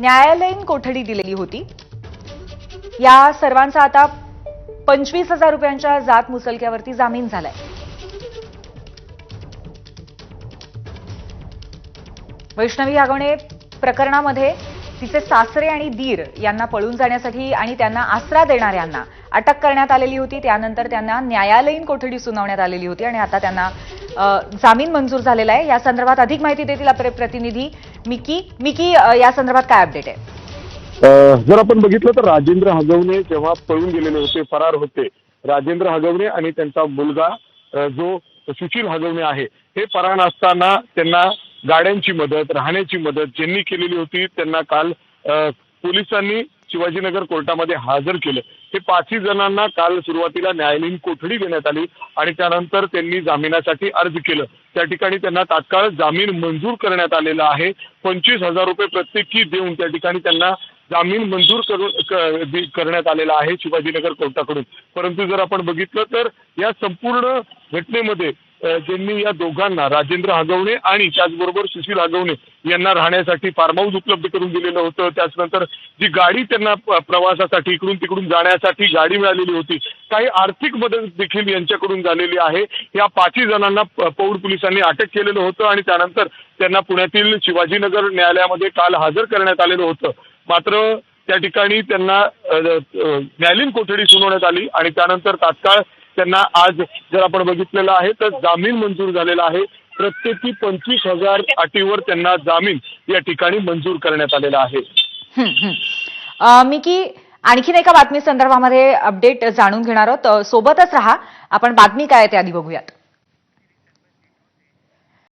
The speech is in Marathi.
न्यायालयीन कोठडी दिलेली होती. या सर्वांचा आता पंचवीस हजार रुपयांच्या जात मुसलक्यावरती जामीन झालाय. वैष्णवी आगवणे प्रकरणामध्ये तिचे सासरे आणि दीर यांना पळून जाण्यासाठी आणि त्यांना आसरा देणाऱ्यांना अटक करण्यात आलेली होती. त्यानंतर त्यांना न्यायालयीन कोठडी सुनावण्यात आलेली होती आणि आता त्यांना जामीन मंजूर झालेला आहे. या संदर्भात अधिक माहिती देतील आपले प्रतिनिधी मिकी मिकी या संदर्भात काय अपडेट आहे? जर आपण बघितलं तर राजेंद्र हगवणे जेव्हा पळून गेलेले होते फरार होते राजेंद्र हगवणे आणि त्यांचा मुलगा जो सुशील हगवणे आहे हे फरार असताना त्यांना गाड्यांची मदत राहण्याची मदत ज्यांनी केलेली होती त्यांना काल पोलिसांनी शिवाजीनगर कोर्टामध्ये हजर केलं. हे पाचही जणांना काल सुरुवातीला न्यायालयीन कोठडी देण्यात आली आणि त्यानंतर त्यांनी जामिनासाठी अर्ज केलं. त्या ठिकाणी त्यांना तात्काळ जामीन मंजूर करण्यात आलेला आहे. पंचवीस हजार रुपये प्रत्येकी देऊन त्या ठिकाणी त्यांना जामीन मंजूर करून करण्यात आलेला आहे शिवाजीनगर कोर्टाकडून. परंतु जर आपण बघितलं तर या संपूर्ण घटनेमध्ये ज्यांनी या दोघांना राजेंद्र हगवणे आणि त्याचबरोबर सुशील हगवणे यांना राहण्यासाठी फार्म हाऊस उपलब्ध करून दिलेलं होतं. त्याचनंतर जी गाडी त्यांना प्रवासासाठी इकडून तिकडून जाण्यासाठी गाडी मिळालेली होती काही आर्थिक मदत देखील यांच्याकडून झालेली आहे. या पाचही जणांना पौड पोलिसांनी अटक केलेलं होतं आणि त्यानंतर त्यांना पुण्यातील शिवाजीनगर न्यायालयामध्ये काल हजर करण्यात आलेलं होतं. मात्र त्या ठिकाणी त्यांना न्यायालयीन कोठडी सुनावण्यात आली आणि त्यानंतर तात्काळ त्यांना आज जर आपण बघितलेलं आहे तर जामीन मंजूर झालेला आहे. प्रत्येकी पंचवीस हजार अटीवर त्यांना जामीन या ठिकाणी मंजूर करण्यात आलेला आहे. मी की आणखीन एका बातमी संदर्भामध्ये अपडेट जाणून घेणार आहोत. सोबतच राहा. आपण बातमी काय आहे ते आधी बघूयात.